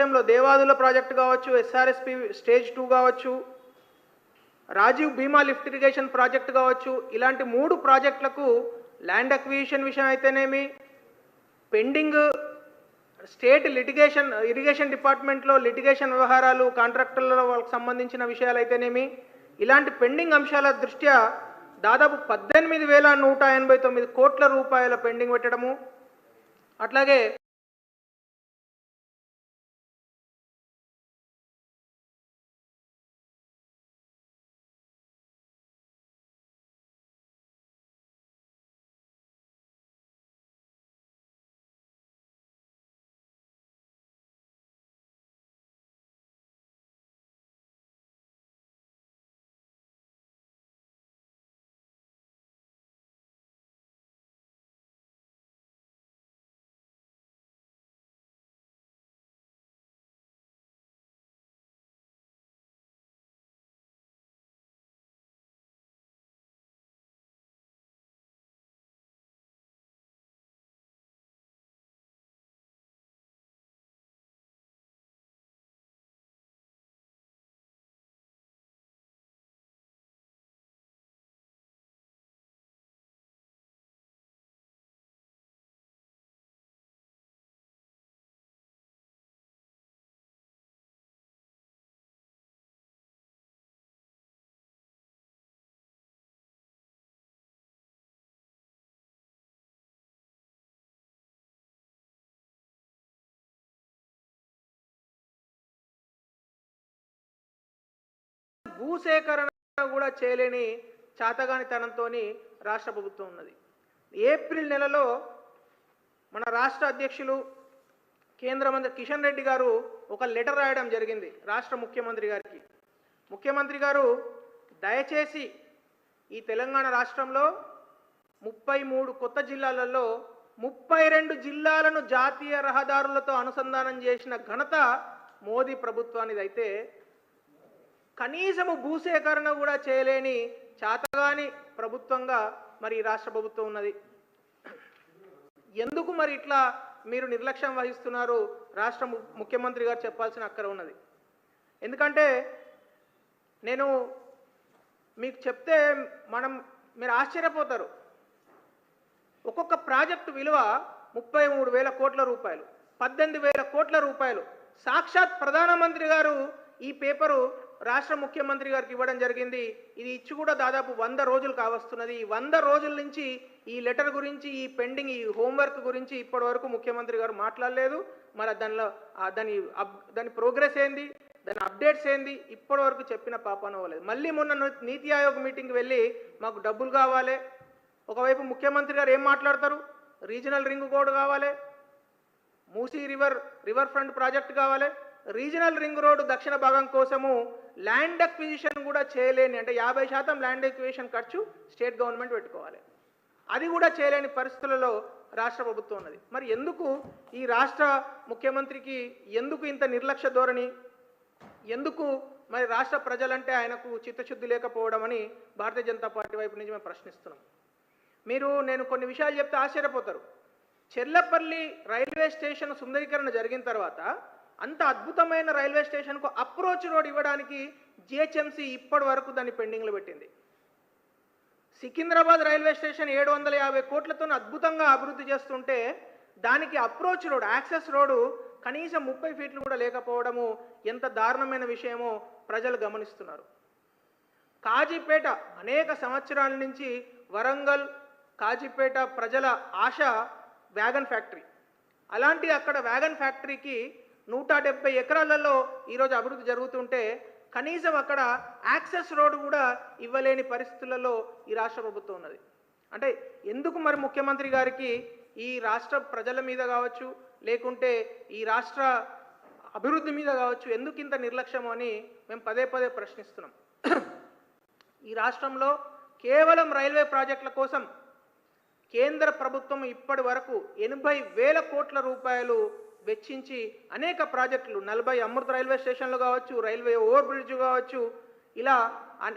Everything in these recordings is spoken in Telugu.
విషయంలో దేవాదుల ప్రాజెక్టు కావచ్చు ఎస్ఆర్ఎస్పి స్టేజ్ టూ కావచ్చు Rajiv Bhima lift irrigation project కావచ్చు ఇలాంటి మూడు ప్రాజెక్టులకు ల్యాండ్ అక్విజిషన్ విషయం అయితేనేమి పెండింగ్ స్టేట్ లిటిగేషన్ ఇరిగేషన్ డిపార్ట్మెంట్లో లిటిగేషన్ వ్యవహారాలు కాంట్రాక్టర్ల వాళ్ళకి సంబంధించిన విషయాలు అయితేనేమి ఇలాంటి పెండింగ్ అంశాల దృష్ట్యా దాదాపు పద్దెనిమిది వేల నూట ఎనభై తొమ్మిది కోట్ల రూపాయల పెండింగ్ పెట్టడము అట్లాగే భూసేకరణ కూడా చేయలేని చాతగానితనంతో రాష్ట్ర ప్రభుత్వం ఉన్నది. ఏప్రిల్ నెలలో మన రాష్ట్ర అధ్యక్షులు కేంద్ర మంత్రి కిషన్ రెడ్డి గారు ఒక లెటర్ రాయడం జరిగింది రాష్ట్ర ముఖ్యమంత్రి గారికి. ముఖ్యమంత్రి గారు దయచేసి ఈ తెలంగాణ రాష్ట్రంలో ముప్పై మూడు కొత్త జిల్లాలలో ముప్పై రెండు జిల్లాలను జాతీయ రహదారులతో అనుసంధానం చేసిన ఘనత మోదీ ప్రభుత్వానిదైతే కనీసము భూసేకరణ కూడా చేయలేని చాతగాని ప్రభుత్వంగా మరి రాష్ట్ర ప్రభుత్వం ఉన్నది. ఎందుకు మరి ఇట్లా మీరు నిర్లక్ష్యం వహిస్తున్నారు రాష్ట్ర ము- ముఖ్యమంత్రి గారు చెప్పాల్సిన అక్కర ఉన్నది. ఎందుకంటే నేను మీకు చెప్తే మనం మీరు ఆశ్చర్యపోతారు. ఒక్కొక్క ప్రాజెక్టు విలువ ముప్పై మూడు వేల కోట్ల రూపాయలు పద్దెనిమిది వేల కోట్ల రూపాయలు. సాక్షాత్ ప్రధానమంత్రి గారు ఈ పేపరు రాష్ట్ర ముఖ్యమంత్రి గారికి ఇవ్వడం జరిగింది. ఇది ఇచ్చి కూడా దాదాపు వంద రోజులు కావస్తున్నది. ఈ వంద రోజుల నుంచి ఈ లెటర్ గురించి ఈ పెండింగ్ ఈ హోంవర్క్ గురించి ఇప్పటి వరకు ముఖ్యమంత్రి గారు మాట్లాడలేదు. మరి దానిలో దాని అప్ దాని ప్రోగ్రెస్ ఏంది? దాని అప్డేట్స్ ఏంది? ఇప్పటి వరకు చెప్పిన పాపన అవ్వలేదు మళ్ళీ మొన్న నీతి ఆయోగ్ మీటింగ్కి వెళ్ళి మాకు డబ్బులు కావాలి. ఒకవైపు ముఖ్యమంత్రి గారు ఏం మాట్లాడతారు? రీజనల్ రింగ్ కోడ్ కావాలి. Musi river river front project కావాలి. రీజనల్ రింగ్ రోడ్డు దక్షిణ భాగం కోసము ల్యాండ్ అక్విజిషన్ కూడా చేయలేని అంటే యాభై శాతం ల్యాండ్ అక్విజిషన్ ఖర్చు స్టేట్ గవర్నమెంట్ పెట్టుకోవాలి. అది కూడా చేయలేని పరిస్థితులలో రాష్ట్ర ప్రభుత్వం ఉన్నది. మరి ఎందుకు ఈ రాష్ట్ర ముఖ్యమంత్రికి ఎందుకు ఇంత నిర్లక్ష్య ధోరణి? ఎందుకు మరి రాష్ట్ర ప్రజలంటే ఆయనకు చిత్తశుద్ధి లేకపోవడం అని భారతీయ జనతా పార్టీ వైపు నుంచి మేము ప్రశ్నిస్తున్నాం. మీరు నేను కొన్ని విషయాలు చెప్తే ఆశ్చర్యపోతారు. చెర్లపల్లి రైల్వే స్టేషన్ సుందరీకరణ జరిగిన తర్వాత అంత అద్భుతమైన రైల్వే స్టేషన్కు అప్రోచ్ రోడ్ ఇవ్వడానికి జిహెచ్ఎంసీ ఇప్పటి వరకు దాన్ని పెండింగ్లో పెట్టింది. సికింద్రాబాద్ రైల్వే స్టేషన్ ఏడు వందల యాభై కోట్లతో అద్భుతంగా అభివృద్ధి చేస్తుంటే దానికి అప్రోచ్ రోడ్ యాక్సెస్ రోడ్డు కనీసం ముప్పై ఫీట్లు కూడా లేకపోవడము ఎంత దారుణమైన విషయమో ప్రజలు గమనిస్తున్నారు. కాజీపేట అనేక సంవత్సరాల నుంచి వరంగల్ కాజీపేట ప్రజల ఆశ వ్యాగన్ ఫ్యాక్టరీ. అలాంటి అక్కడ వ్యాగన్ ఫ్యాక్టరీకి నూట డెబ్బై ఎకరాలలో ఈరోజు అభివృద్ధి జరుగుతుంటే కనీసం అక్కడ యాక్సెస్ రోడ్డు కూడా ఇవ్వలేని పరిస్థితులలో ఈ రాష్ట్ర ప్రభుత్వం ఉన్నది. అంటే ఎందుకు మరి ముఖ్యమంత్రి గారికి ఈ రాష్ట్ర ప్రజల మీద కావచ్చు లేకుంటే ఈ రాష్ట్ర అభివృద్ధి మీద కావచ్చు ఎందుకు ఇంత నిర్లక్ష్యం అని మేము పదే పదే ప్రశ్నిస్తున్నాం. ఈ రాష్ట్రంలో కేవలం రైల్వే ప్రాజెక్టుల కోసం కేంద్ర ప్రభుత్వం ఇప్పటి వరకు ఎనభై వేల కోట్ల రూపాయలు వెచ్చించి అనేక ప్రాజెక్టులు నలభై అమృత రైల్వే స్టేషన్లు కావచ్చు రైల్వే ఓవర్ బ్రిడ్జ్ కావచ్చు ఇలా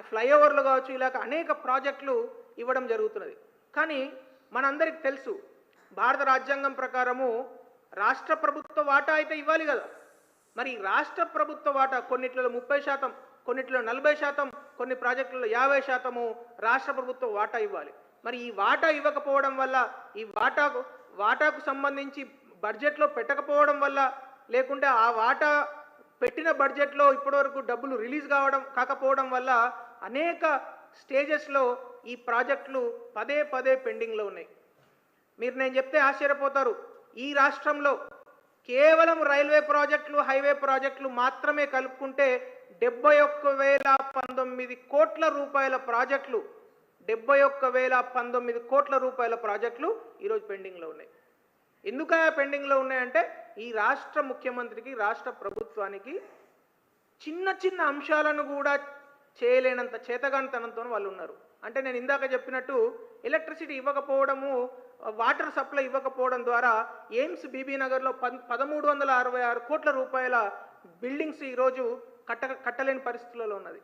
ఫ్లైఓవర్లు కావచ్చు ఇలా అనేక ప్రాజెక్టులు ఇవ్వడం జరుగుతున్నది. కానీ మనందరికి తెలుసు భారత రాజ్యాంగం ప్రకారము రాష్ట్ర ప్రభుత్వ వాటా అయితే ఇవ్వాలి కదా. మరి రాష్ట్ర ప్రభుత్వ వాటా కొన్నిట్లలో ముప్పై శాతం కొన్నిట్లో నలభై శాతం కొన్ని ప్రాజెక్టులలో యాభై శాతము రాష్ట్ర ప్రభుత్వం వాటా ఇవ్వాలి. మరి ఈ వాటా ఇవ్వకపోవడం వల్ల ఈ వాటాకు వాటాకు సంబంధించి బడ్జెట్లో పెట్టకపోవడం వల్ల లేకుంటే ఆ వాటా పెట్టిన బడ్జెట్లో ఇప్పటివరకు డబ్బులు రిలీజ్ కావడం కాకపోవడం వల్ల అనేక స్టేజెస్లో ఈ ప్రాజెక్టులు పదే పదే పెండింగ్లో ఉన్నాయి. మీరు నేను చెప్తే ఆశ్చర్యపోతారు. ఈ రాష్ట్రంలో కేవలం రైల్వే ప్రాజెక్టులు హైవే ప్రాజెక్టులు మాత్రమే కలుపుకుంటే డెబ్బై ఒక్క వేల పంతొమ్మిది కోట్ల రూపాయల ప్రాజెక్టులు డెబ్బై ఒక్క వేల పంతొమ్మిది కోట్ల రూపాయల ప్రాజెక్టులు ఈరోజు పెండింగ్లో ఉన్నాయి. ఎందుకు పెండింగ్లో ఉన్నాయంటే ఈ రాష్ట్ర ముఖ్యమంత్రికి రాష్ట్ర ప్రభుత్వానికి చిన్న చిన్న అంశాలను కూడా చేయలేనంత చేతగానితనంతో వాళ్ళు ఉన్నారు. అంటే నేను ఇందాక చెప్పినట్టు ఎలక్ట్రిసిటీ ఇవ్వకపోవడము వాటర్ సప్లై ఇవ్వకపోవడం ద్వారా ఎయిమ్స్ బీబీ నగర్లో పద్ పదమూడు వందల అరవై ఆరు కోట్ల రూపాయల బిల్డింగ్స్ ఈరోజు కట్ట కట్టలేని పరిస్థితులలో ఉన్నది.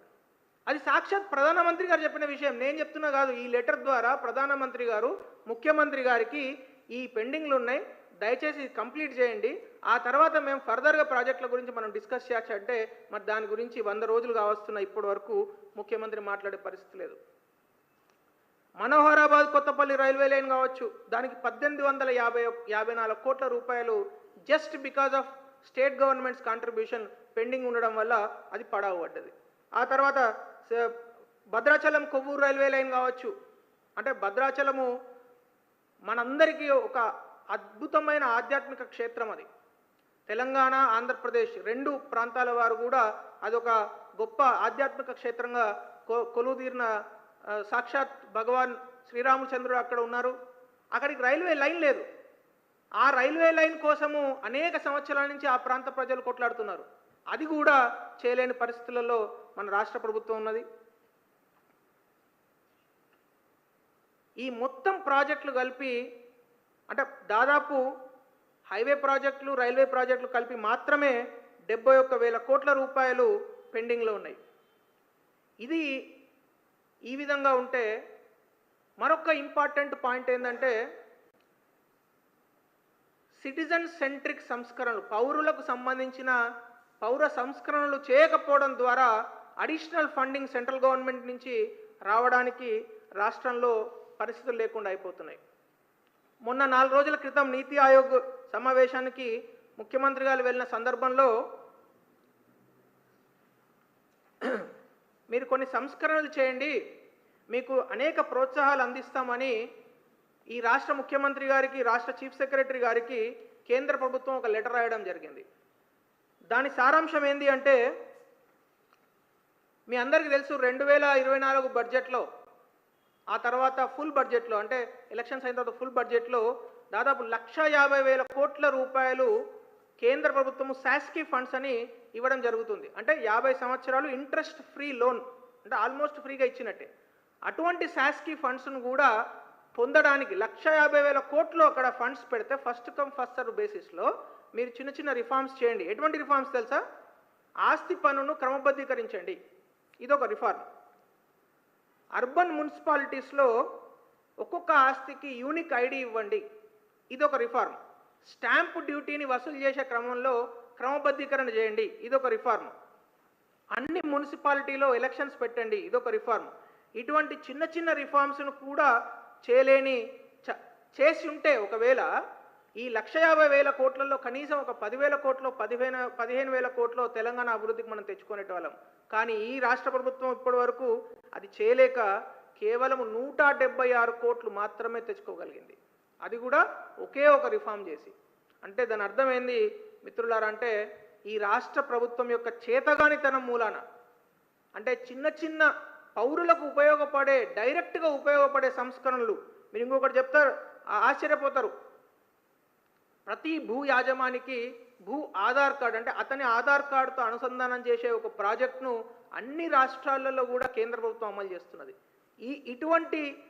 అది సాక్షాత్ ప్రధానమంత్రి గారు చెప్పిన విషయం. నేను చెప్తున్నా కాదు ఈ లెటర్ ద్వారా ప్రధానమంత్రి గారు ముఖ్యమంత్రి గారికి ఈ పెండింగ్లు ఉన్నాయి. దయచేసి ఇది కంప్లీట్ చేయండి. ఆ తర్వాత మేము ఫర్దర్గా ప్రాజెక్టుల గురించి మనం డిస్కస్ చేయొచ్చు అంటే మరి దాని గురించి వంద రోజులు కావస్తున్న ఇప్పటి వరకు ముఖ్యమంత్రి మాట్లాడే పరిస్థితి లేదు. మనోహరాబాద్ కొత్తపల్లి రైల్వే లైన్ కావచ్చు. దానికి పద్దెనిమిది వందల యాభై యాభై నాలుగు కోట్ల రూపాయలు just because of state governments contribution pending ఉండడం వల్ల అది పడావు పడ్డది. ఆ తర్వాత భద్రాచలం కొవ్వూరు రైల్వే లైన్ కావచ్చు. అంటే భద్రాచలము మనందరికీ ఒక అద్భుతమైన ఆధ్యాత్మిక క్షేత్రం అది. తెలంగాణ ఆంధ్రప్రదేశ్ రెండు ప్రాంతాల వారు కూడా అదొక గొప్ప ఆధ్యాత్మిక క్షేత్రంగా కొ కొలువుదీరిన సాక్షాత్ భగవాన్ శ్రీరామచంద్రుడు అక్కడ ఉన్నారు. అక్కడికి రైల్వే లైన్ లేదు. ఆ రైల్వే లైన్ కోసము అనేక సంవత్సరాల నుంచి ఆ ప్రాంత ప్రజలు కొట్లాడుతున్నారు. అది కూడా చేయలేని పరిస్థితులలో మన రాష్ట్ర ప్రభుత్వం ఉన్నది. ఈ మొత్తం ప్రాజెక్టులు కలిపి అంటే దాదాపు హైవే ప్రాజెక్టులు రైల్వే ప్రాజెక్టులు కలిపి మాత్రమే డెబ్బై ఒక్క వేల కోట్ల రూపాయలు పెండింగ్లో ఉన్నాయి. ఇది ఈ విధంగా ఉంటే మరొక ఇంపార్టెంట్ పాయింట్ ఏంటంటే సిటిజన్ సెంట్రిక్ సంస్కరణలు పౌరులకు సంబంధించిన పౌర సంస్కరణలు చేయకపోవడం ద్వారా అడిషనల్ ఫండింగ్ సెంట్రల్ గవర్నమెంట్ నుంచి రావడానికి రాష్ట్రంలో పరిస్థితులు లేకుండా అయిపోతున్నాయి. మొన్న నాలుగు రోజుల క్రితం నీతి ఆయోగ్ సమావేశానికి ముఖ్యమంత్రి గారు వెళ్ళిన సందర్భంలో మీరు కొన్ని సంస్కరణలు చేయండి మీకు అనేక ప్రోత్సాహాలు అందిస్తామని ఈ రాష్ట్ర ముఖ్యమంత్రి గారికి రాష్ట్ర చీఫ్ సెక్రటరీ గారికి కేంద్ర ప్రభుత్వం ఒక లెటర్ రాయడం జరిగింది. దాని సారాంశం ఏంది అంటే మీ అందరికీ తెలుసు రెండు వేల ఇరవై నాలుగు బడ్జెట్లో ఆ తర్వాత ఫుల్ బడ్జెట్లో అంటే ఎలక్షన్స్ అయిన తర్వాత ఫుల్ బడ్జెట్లో దాదాపు లక్ష యాభై వేల కోట్ల రూపాయలు కేంద్ర ప్రభుత్వము శాస్కీ ఫండ్స్ అని ఇవ్వడం జరుగుతుంది. అంటే యాభై సంవత్సరాలు ఇంట్రెస్ట్ ఫ్రీ లోన్ అంటే ఆల్మోస్ట్ ఫ్రీగా ఇచ్చినట్టే. అటువంటి శాస్కీ ఫండ్స్ను కూడా పొందడానికి లక్ష యాభై వేల కోట్లు అక్కడ ఫండ్స్ పెడితే ఫస్ట్ కమ్ ఫస్ట్ సర్వ్ బేసిస్లో మీరు చిన్న చిన్న రిఫార్మ్స్ చేయండి. ఎటువంటి రిఫార్మ్స్ తెలుసా? ఆస్తి పన్నును క్రమబద్ధీకరించండి. ఇదొక రిఫార్మ్ అర్బన్ మున్సిపాలిటీస్లో ఒక్కొక్క ఆస్తికి యూనిక్ ఐడి ఇవ్వండి. ఇదొక రిఫార్మ్. స్టాంప్ డ్యూటీని వసూలు చేసే క్రమంలో క్రమబద్ధీకరణ చేయండి. ఇదొక రిఫార్మ్. అన్ని మున్సిపాలిటీలో ఎలక్షన్స్ పెట్టండి. ఇదొక రిఫార్మ్. ఇటువంటి చిన్న చిన్న రిఫార్మ్స్ను కూడా చేయలేని చ- చేసి ఉంటే ఒకవేళ ఈ లక్ష యాభై వేల కోట్లలో కనీసం ఒక పదివేల కోట్లో పదిహేను పదిహేను వేల కోట్లో తెలంగాణ అభివృద్ధికి మనం తెచ్చుకునేట వాళ్ళం. కానీ ఈ రాష్ట్ర ప్రభుత్వం ఇప్పటి వరకు అది చేయలేక కేవలం నూట డెబ్బై ఆరు కోట్లు మాత్రమే తెచ్చుకోగలిగింది. అది కూడా ఒకే ఒక రిఫార్మ్ చేసి. అంటే దాని అర్థం ఏంది మిత్రులారా అంటే ఈ రాష్ట్ర ప్రభుత్వం యొక్క చేతగానితనం మూలాన అంటే చిన్న చిన్న పౌరులకు ఉపయోగపడే డైరెక్ట్గా ఉపయోగపడే సంస్కరణలు మీరు ఇంకొకటి చెప్తారు ఆ- ఆశ్చర్యపోతారు. ప్రతి భూ యాజమానికి భూ ఆధార్ కార్డ్ అంటే అతని ఆధార్ కార్డుతో అనుసంధానం చేసే ఒక ప్రాజెక్ట్ను అన్ని రాష్ట్రాలలో కూడా కేంద్ర ప్రభుత్వం అమలు చేస్తున్నది. ఈ ఇటువంటి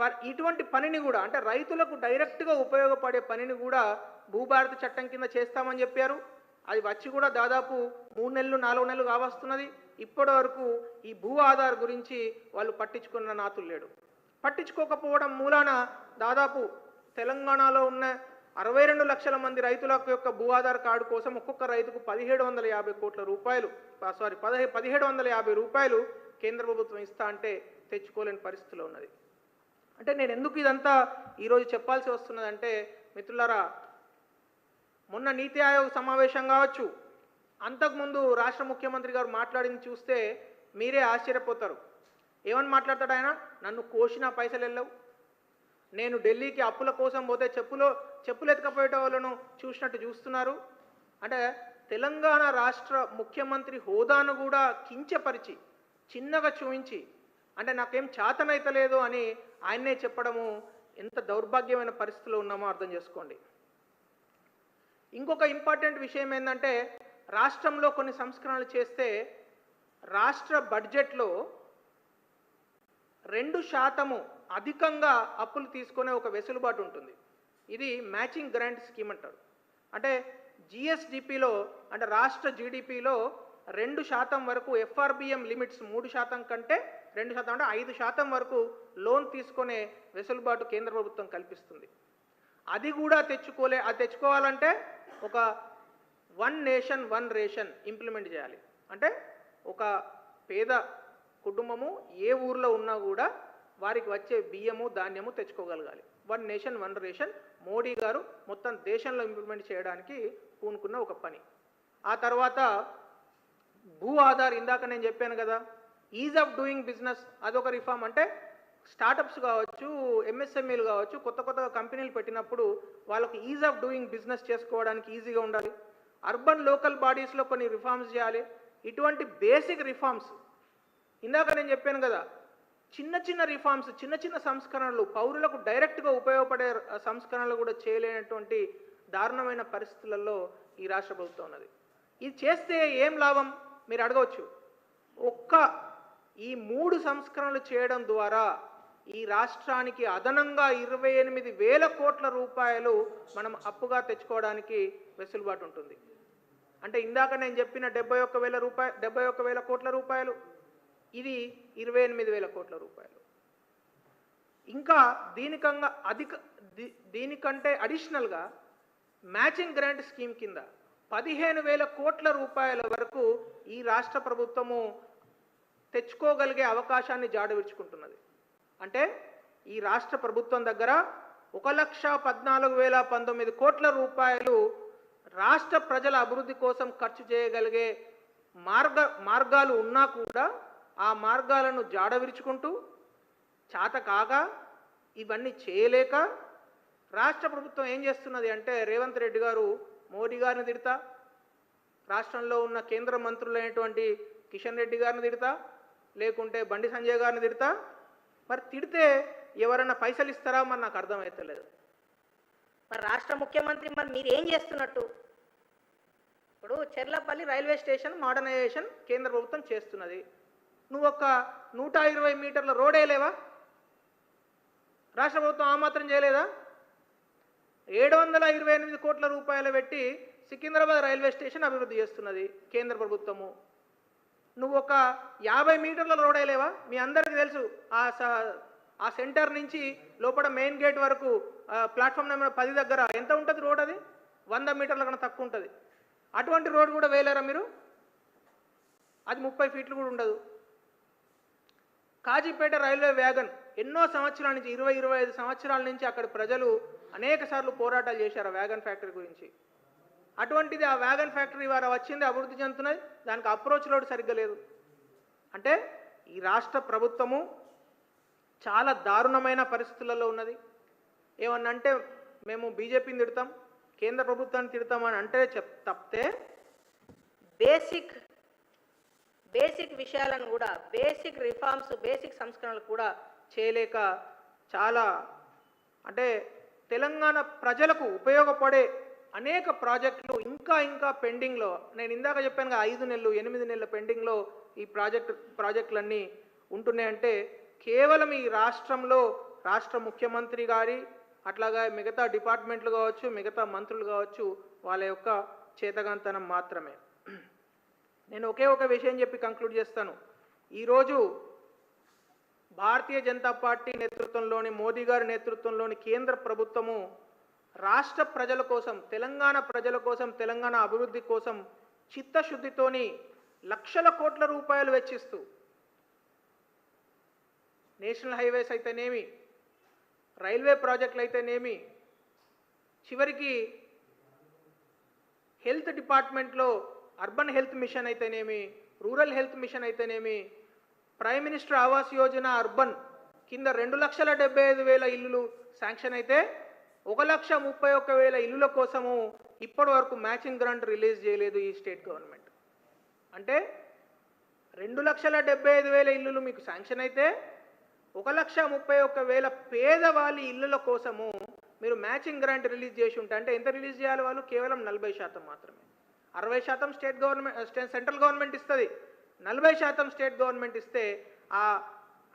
ప- ఇటువంటి పనిని కూడా అంటే రైతులకు డైరెక్ట్గా ఉపయోగపడే పనిని కూడా భూభారతి చట్టం కింద చేస్తామని చెప్పారు. అది వచ్చి కూడా దాదాపు మూడు నెలలు నాలుగు నెలలు కావస్తున్నది. ఇప్పటి వరకు ఈ భూ ఆధార్ గురించి వాళ్ళు పట్టించుకున్న నాతులు లేడు. పట్టించుకోకపోవడం మూలాన దాదాపు తెలంగాణలో ఉన్న అరవై రెండు లక్షల మంది రైతుల యొక్క భూ ఆధార్ కార్డు కోసం ఒక్కొక్క రైతుకు పదిహేడు వందల యాభై కోట్ల రూపాయలు సారీ పదహే పదిహేడు వందల యాభై రూపాయలు కేంద్ర ప్రభుత్వం ఇస్తా అంటే తెచ్చుకోలేని పరిస్థితిలో ఉన్నది. అంటే నేను ఎందుకు ఇదంతా ఈరోజు చెప్పాల్సి వస్తున్నదంటే మిత్రులారా మొన్న నీతి ఆయోగ్ సమావేశం కావచ్చు అంతకుముందు రాష్ట్ర ముఖ్యమంత్రి గారు మాట్లాడింది చూస్తే మీరే ఆశ్చర్యపోతారు. ఏమని మాట్లాడతాడు ఆయన? నన్ను కోసిన పైసలు వెళ్ళవు. నేను ఢిల్లీకి అప్పుల కోసం పోతే చెప్పులో చెప్పులు ఎత్తుకపోయే వాళ్ళను చూసినట్టు చూస్తున్నారు. అంటే తెలంగాణ రాష్ట్ర ముఖ్యమంత్రి హోదాను కూడా కించపరిచి చిన్నగా చూపించి అంటే నాకేం చేతనైతలేదు అని ఆయన్నే చెప్పడము ఎంత దౌర్భాగ్యమైన పరిస్థితిలో ఉన్నామో అర్థం చేసుకోండి. ఇంకొక ఇంపార్టెంట్ విషయం ఏంటంటే రాష్ట్రంలో కొన్ని సంస్కరణలు చేస్తే రాష్ట్ర బడ్జెట్లో రెండు శాతము అధికంగా అప్పులు తీసుకునే ఒక వెసులుబాటు ఉంటుంది. ఇది మ్యాచింగ్ గ్రాంట్ స్కీమ్ అంటారు. అంటే జిఎస్డిపిలో అంటే రాష్ట్ర జీడిపిలో రెండు శాతం వరకు ఎఫ్ఆర్బిఎం లిమిట్స్ మూడు శాతం కంటే రెండు శాతం అంటే ఐదు శాతం వరకు లోన్ తీసుకునే వెసులుబాటు కేంద్ర ప్రభుత్వం కల్పిస్తుంది. అది కూడా తెచ్చుకోలే అది తెచ్చుకోవాలంటే ఒక one nation one ration implement చేయాలి. అంటే ఒక పేద కుటుంబము ఏ ఊర్లో ఉన్నా కూడా వారికి వచ్చే బియ్యము ధాన్యము తెచ్చుకోగలగాలి. One nation one ration Modi గారు మొత్తం దేశంలో ఇంప్లిమెంట్ చేయడానికి పూనుకున్న ఒక పని. ఆ తర్వాత భూ ఆధార్ ఇందాక నేను చెప్పాను కదా ఈజ్ ఆఫ్ డూయింగ్ బిజినెస్ అదొక రిఫార్మ్ అంటే స్టార్టప్స్ కావచ్చు ఎంఎస్ఎంఈలు కావచ్చు కొత్త కొత్త కంపెనీలు పెట్టినప్పుడు వాళ్ళకు ఈజ్ ఆఫ్ డూయింగ్ బిజినెస్ చేసుకోవడానికి ఈజీగా ఉండాలి. అర్బన్ లోకల్ బాడీస్లో కొన్ని రిఫార్మ్స్ చేయాలి. ఇటువంటి బేసిక్ రిఫార్మ్స్ ఇందాక నేను చెప్పాను కదా చిన్న చిన్న రిఫార్మ్స్ చిన్న చిన్న సంస్కరణలు పౌరులకు డైరెక్ట్గా ఉపయోగపడే సంస్కరణలు కూడా చేయలేనటువంటి దారుణమైన పరిస్థితులలో ఈ రాష్ట్ర ప్రభుత్వం ఉన్నది. ఇది చేస్తే ఏం లాభం? మీరు అడగవచ్చు. ఒక్క ఈ మూడు సంస్కరణలు చేయడం ద్వారా ఈ రాష్ట్రానికి అదనంగా ఇరవై ఎనిమిది వేల కోట్ల రూపాయలు మనం అప్పుగా తెచ్చుకోవడానికి వెసులుబాటు ఉంటుంది. అంటే ఇందాక నేను చెప్పిన డెబ్బై ఒక్క వేల రూపాయ డెబ్బై ఒక్క వేల కోట్ల రూపాయలు. ఇది ఇరవై ఎనిమిది వేల కోట్ల రూపాయలు. ఇంకా దీనికంగా అధిక దీనికంటే అడిషనల్గా మ్యాచింగ్ గ్రాంట్ స్కీమ్ కింద పదిహేను వేల కోట్ల రూపాయల వరకు ఈ రాష్ట్ర ప్రభుత్వము తెచ్చుకోగలిగే అవకాశాన్ని జాడవిడుచుకుంటున్నది అంటే ఈ రాష్ట్ర ప్రభుత్వం దగ్గర ఒక లక్ష పద్నాలుగు వేల పంతొమ్మిది కోట్ల రూపాయలు రాష్ట్ర ప్రజల అభివృద్ధి కోసం ఖర్చు చేయగలిగే మార్గ మార్గాలు ఉన్నా కూడా ఆ మార్గాలను జాడవిరుచుకుంటూ చాత కాగా ఇవన్నీ చేయలేక రాష్ట్ర ప్రభుత్వం ఏం చేస్తున్నది అంటే రేవంత్ రెడ్డి గారు మోడీ గారిని తిడతా రాష్ట్రంలో ఉన్న కేంద్ర మంత్రులైనటువంటి కిషన్ రెడ్డి గారిని తిడతా లేకుంటే బండి సంజయ్ గారిని తిడతా. మరి తిడితే ఎవరన్నా పైసలు ఇస్తారా మరి నాకు అర్థమవుతలేదు మరి రాష్ట్ర ముఖ్యమంత్రి మరి మీరు ఏం చేస్తున్నట్టు? ఇప్పుడు చెర్లపల్లి రైల్వే స్టేషన్ మోడర్నైజేషన్ కేంద్ర ప్రభుత్వం చేస్తున్నది. నువ్వు ఒక నూట ఇరవై మీటర్ల రోడ్ వేయలేవా? రాష్ట్ర ప్రభుత్వం ఆ మాత్రం చేయలేదా? ఏడు వందల ఇరవై ఎనిమిది కోట్ల రూపాయలు పెట్టి సికింద్రాబాద్ రైల్వే స్టేషన్ అభివృద్ధి చేస్తున్నది కేంద్ర ప్రభుత్వము. నువ్వు ఒక యాభై మీటర్ల రోడ్ వేయలేవా? మీ అందరికీ తెలుసు ఆ స- ఆ సెంటర్ నుంచి లోపల మెయిన్ గేట్ వరకు ఆ, ప్లాట్ఫామ్ నెంబర్ పది దగ్గర ఎంత ఉంటుంది రోడ్ అది? వంద మీటర్ల కన్నా తక్కువ ఉంటుంది. అటువంటి రోడ్ కూడా వేయలేరా మీరు? అది ముప్పై ఫీట్లు కూడా ఉండదు. కాజీపేట రైల్వే వ్యాగన్ ఎన్నో సంవత్సరాల నుంచి ఇరవై ఇరవై ఐదు సంవత్సరాల నుంచి అక్కడ ప్రజలు అనేక సార్లు పోరాటాలు చేశారు ఆ వ్యాగన్ ఫ్యాక్టరీ గురించి. అటువంటిది ఆ వ్యాగన్ ఫ్యాక్టరీ వారు వచ్చింది అభివృద్ధి చెందుతున్నది దానికి అప్రోచ్ రోడ్ సరిగ్గా లేదు. అంటే ఈ రాష్ట్ర ప్రభుత్వము చాలా దారుణమైన పరిస్థితులలో ఉన్నది. ఏమన్నా అంటే మేము బీజేపీని తిడతాం కేంద్ర ప్రభుత్వాన్ని తిడతామని అంటే చెప్ తప్పితే బేసిక్ బేసిక్ విషయాలను కూడా బేసిక్ రిఫార్మ్స్ బేసిక్ సంస్కరణలు కూడా చేయలేక చాలా అంటే తెలంగాణ ప్రజలకు ఉపయోగపడే అనేక ప్రాజెక్టులు ఇంకా ఇంకా పెండింగ్లో నేను ఇందాక చెప్పాను ఐదు నెలలు ఎనిమిది నెలల పెండింగ్లో ఈ ప్రాజెక్ట్ ప్రాజెక్టులన్నీ ఉంటున్నాయంటే కేవలం ఈ రాష్ట్రంలో రాష్ట్ర ముఖ్యమంత్రి గారి అట్లాగా మిగతా డిపార్ట్మెంట్లు కావచ్చు మిగతా మంత్రులు కావచ్చు వాళ్ళ యొక్క చేతగాంతనం మాత్రమే. నేను ఒకే ఒక విషయం చెప్పి కంక్లూడ్ చేస్తాను. ఈరోజు భారతీయ జనతా పార్టీ నేతృత్వంలోని మోదీ గారి నేతృత్వంలోని కేంద్ర ప్రభుత్వము రాష్ట్ర ప్రజల కోసం తెలంగాణ ప్రజల కోసం తెలంగాణ అభివృద్ధి కోసం చిత్తశుద్ధితోని లక్షల కోట్ల రూపాయలు వెచ్చిస్తూ నేషనల్ హైవేస్ అయితేనేమి రైల్వే ప్రాజెక్టులు అయితేనేమి చివరికి హెల్త్ డిపార్ట్మెంట్లో అర్బన్ హెల్త్ మిషన్ అయితేనేమి రూరల్ హెల్త్ మిషన్ అయితేనేమి prime minister Awas Yojana urban కింద రెండు లక్షల డెబ్బై ఐదు వేల ఇల్లులు శాంక్షన్ అయితే ఒక లక్ష ముప్పై ఒక్క వేల ఇల్లుల కోసము ఇప్పటి వరకు మ్యాచింగ్ గ్రాంట్ రిలీజ్ చేయలేదు ఈ స్టేట్ గవర్నమెంట్. అంటే రెండు లక్షల డెబ్బై ఐదు వేల ఇల్లులు మీకు శాంక్షన్ అయితే ఒక లక్ష ముప్పై ఒక్క వేల పేదవాళ్ళ ఇల్లుల కోసము మీరు మ్యాచింగ్ గ్రాంట్ రిలీజ్ చేసి ఉంటే అంటే ఎంత రిలీజ్ చేయాలి వాళ్ళు? కేవలం నలభై శాతం మాత్రమే. అరవై శాతం స్టేట్ గవర్నమెంట్ సెంట్రల్ గవర్నమెంట్ ఇస్తుంది. నలభై శాతం స్టేట్ గవర్నమెంట్ ఇస్తే ఆ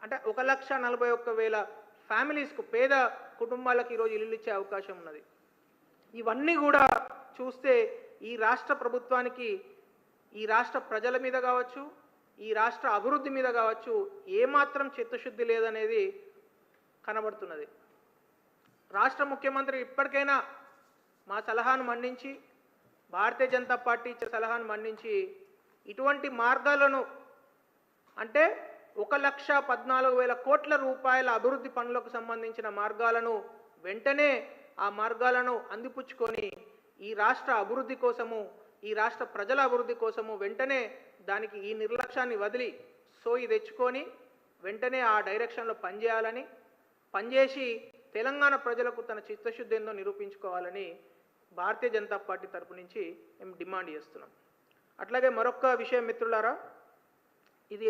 అంటే ఒక లక్ష నలభై ఒక్క వేల ఫ్యామిలీస్కు పేద కుటుంబాలకు ఈరోజు ఇల్లు ఇచ్చే అవకాశం ఉన్నది. ఇవన్నీ కూడా చూస్తే ఈ రాష్ట్ర ప్రభుత్వానికి ఈ రాష్ట్ర ప్రజల మీద కావచ్చు ఈ రాష్ట్ర అభివృద్ధి మీద కావచ్చు ఏమాత్రం చిత్తశుద్ధి లేదనేది కనబడుతున్నది. రాష్ట్ర ముఖ్యమంత్రి ఇప్పటికైనా మా సలహాను మన్నించి భారతీయ జనతా పార్టీ ఇచ్చే సలహాను మన్నించి ఇటువంటి మార్గాలను అంటే ఒక లక్ష పద్నాలుగు వేల కోట్ల రూపాయల అభివృద్ధి పనులకు సంబంధించిన మార్గాలను వెంటనే ఆ మార్గాలను అందిపుచ్చుకొని ఈ రాష్ట్ర అభివృద్ధి కోసము ఈ రాష్ట్ర ప్రజల అభివృద్ధి కోసము వెంటనే దానికి ఈ నిర్లక్ష్యాన్ని వదిలి సోయి తెచ్చుకొని వెంటనే ఆ డైరెక్షన్లో పనిచేయాలని పనిచేసి తెలంగాణ ప్రజలకు తన చిత్తశుద్ధి ఏందో నిరూపించుకోవాలని భారతీయ జనతా పార్టీ తరపు నుంచి మేము డిమాండ్ చేస్తున్నాం. అట్లాగే మరొక విషయం మిత్రులారా ఇది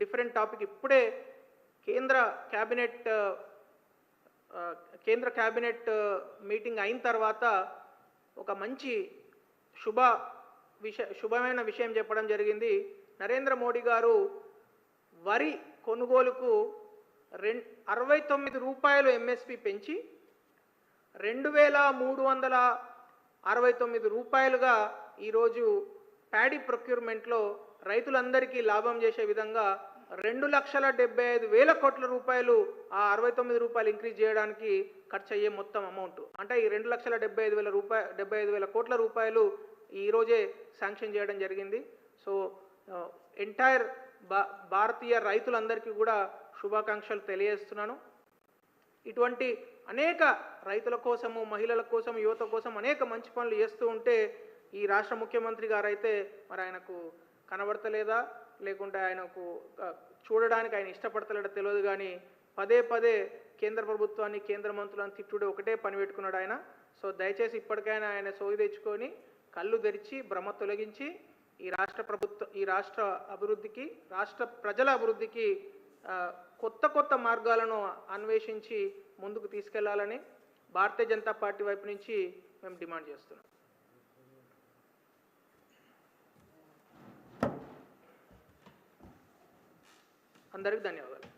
డిఫరెంట్ టాపిక్. ఇప్పుడే కేంద్ర క్యాబినెట్ కేంద్ర క్యాబినెట్ మీటింగ్ అయిన తర్వాత ఒక మంచి శుభ విషయ శుభమైన విషయం చెప్పడం జరిగింది. నరేంద్ర మోడీ గారు వరి కొనుగోలుకు రెం అరవై తొమ్మిది రూపాయలు ఎంఎస్పి పెంచి రెండు వేల మూడు వందల అరవై తొమ్మిది రూపాయలుగా ఈరోజు ప్యాడీ ప్రొక్యూర్మెంట్లో రైతులందరికీ లాభం చేసే విధంగా రెండు లక్షల డెబ్బై ఐదు వేల కోట్ల రూపాయలు ఆ అరవై తొమ్మిది రూపాయలు ఇంక్రీజ్ చేయడానికి ఖర్చు అయ్యే మొత్తం అమౌంట్. అంటే ఈ రెండు లక్షల డెబ్బై ఐదు వేల రూపాయ డెబ్బై ఐదు వేల కోట్ల రూపాయలు ఈరోజే శాంక్షన్ చేయడం జరిగింది. సో ఎంటైర్ భా భారతీయ రైతులందరికీ కూడా శుభాకాంక్షలు తెలియజేస్తున్నాను. ఇటువంటి అనేక రైతుల కోసము మహిళల కోసం యువత కోసం అనేక మంచి పనులు చేస్తూ ఉంటే ఈ రాష్ట్ర ముఖ్యమంత్రి గారైతే మరి ఆయనకు కనబడతలేదా? లేకుంటే ఆయనకు చూడడానికి ఆయన ఇష్టపడతలేడా తెలియదు కానీ పదే పదే కేంద్ర ప్రభుత్వాన్ని కేంద్ర మంత్రులను తిట్టుడు ఒకటే పని పెట్టుకున్నాడు ఆయన. సో దయచేసి ఇప్పటికైనా ఆయన సోయి తెచ్చుకొని కళ్ళు తెరిచి భ్రమ తొలగించి ఈ రాష్ట్ర ప్రభుత్వ ఈ రాష్ట్ర అభివృద్ధికి రాష్ట్ర ప్రజల అభివృద్ధికి కొత్త కొత్త మార్గాలను అన్వేషించి ముందుకు తీసుకెళ్ళాలని భారతీయ జనతా పార్టీ వైపు నుంచి మేము డిమాండ్ చేస్తున్నాం. అందరికీ ధన్యవాదాలు.